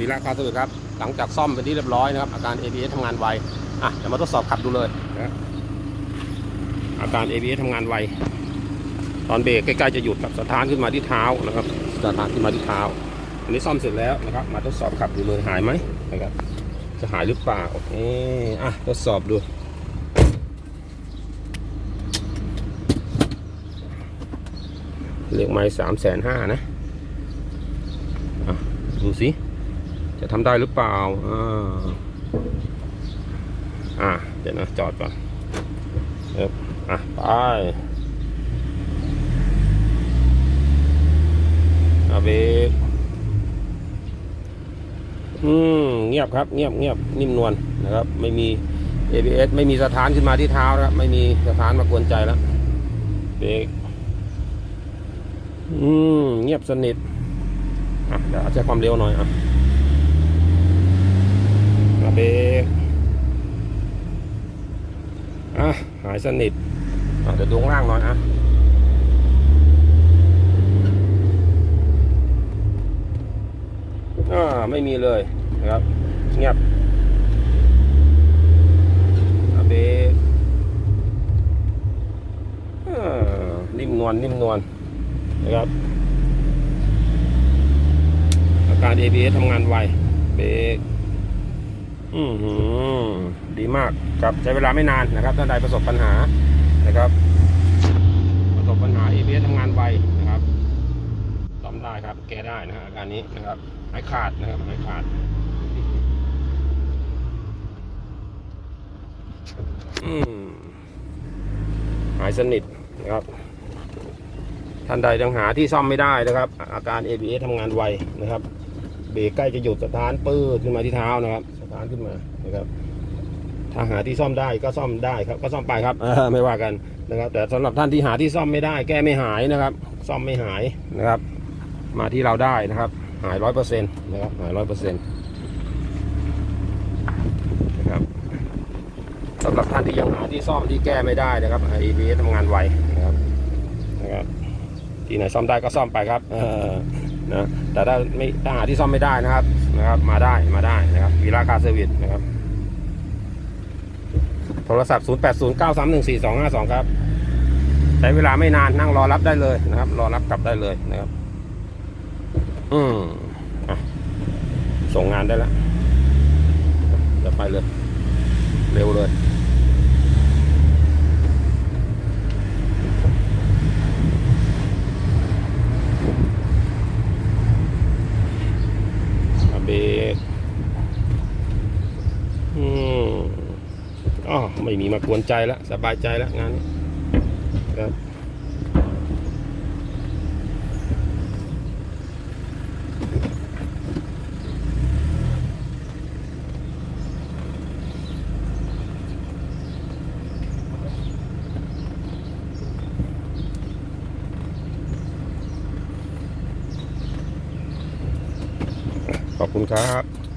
วีระคาสวิทครับ หลังจากซ่อมเป็นที่เรียบร้อยนะครับ อาการ ABS ทำงานไว อะ เดี๋ยวมาทดสอบขับดูเลยนะอาการ ABS ทำงานไว ตอนเบรกใกล้ๆจะหยุดครับสถานขึ้นมาที่เท้านะครับสถานขึ้นมาที่เท้า อันนี้ซ่อมเสร็จแล้วนะครับ มาทดสอบขับดูเลยหายไหมนะครับ จะหายหรือเปล่าโอเคอะ ทดสอบดูเรียกไม้สามแสนห้านะ ดูสิ จะทำได้หรือเปล่า อ่า อะเดี๋ยวนะ จอดก่อนเอบอะ ไปอาเบรกอืม เงียบครับ เงียบเงียบนิ่มนวลนะครับ ไม่มี ABS ไม่มีสถานขึ้นมาที่เท้านะครับไม่มีสถานมากวนใจแล้วเบรกอืม เงียบสนิท อะเดี๋ยวใช้ความเร็วหน่อยอะ เบรกอะหายสนิทเดี๋ยวดูข้างล่างหน่อยอะอ่าไม่มีเลยนะครับเงียบอะเบรกอ่านิ่มนวลนิ่มนวลนะครับ อาการ ABS ทำงานไวเบรก อือหือดีมากครับใช้เวลาไม่นานนะครับท่านใดประสบปัญหานะครับ ประสบปัญหา ABS ทำงานไวนะครับซ่อมได้ครับ แก้ได้นะฮะอาการนี้นะครับหายขาดนะครับหายขาด อืมหายสนิทนะครับท่านใดยังหาที่ซ่อมไม่ได้นะครับ อาการ ABS ทำงานไวนะครับ เบรกใกล้จะหยุดสถานปื้ดขึ้นมาที่เท้านะครับ สถานขึ้นมานะครับถ้าหาที่ซ่อมได้ก็ซ่อมได้ครับ ก็ซ่อมไปครับเออไม่ว่ากันนะครับ แต่สำหรับท่านที่หาที่ซ่อมไม่ได้ แก้ไม่หายนะครับ ซ่อมไม่หายนะครับ มาที่เราได้นะครับ หายร้อยเปอร์เซ็นต์นะครับหายร้อยเปอร์เซ็นต์นะครับสำหรับท่านที่ยังหาที่ซ่อมที่แก้ไม่ได้นะครับ ABS ทำงานไวนะครับนะครับ ที่ไหนซ่อมได้ก็ซ่อมไปครับเออนะแต่ถ้าไม่ถ้าหาที่ซ่อมไม่ได้นะครับ นะครับ มาได้มาได้นะครับวีราคาเซอร์วิสนะครับ โทรศัพท์ 0 8 0 9 3 1 4 2 5 2 ครับ ใช้เวลาไม่นานนั่งรอรับได้เลยนะครับ รอรับกลับได้เลยนะครับ อืมอะส่งงานได้แล้วเดี๋ยวไปเลย เร็วเลย อาเบรกอืมอ๋อ ไม่มีมากวนใจแล้วสบายใจแล้วงานนี้ครับขอบคุณครับ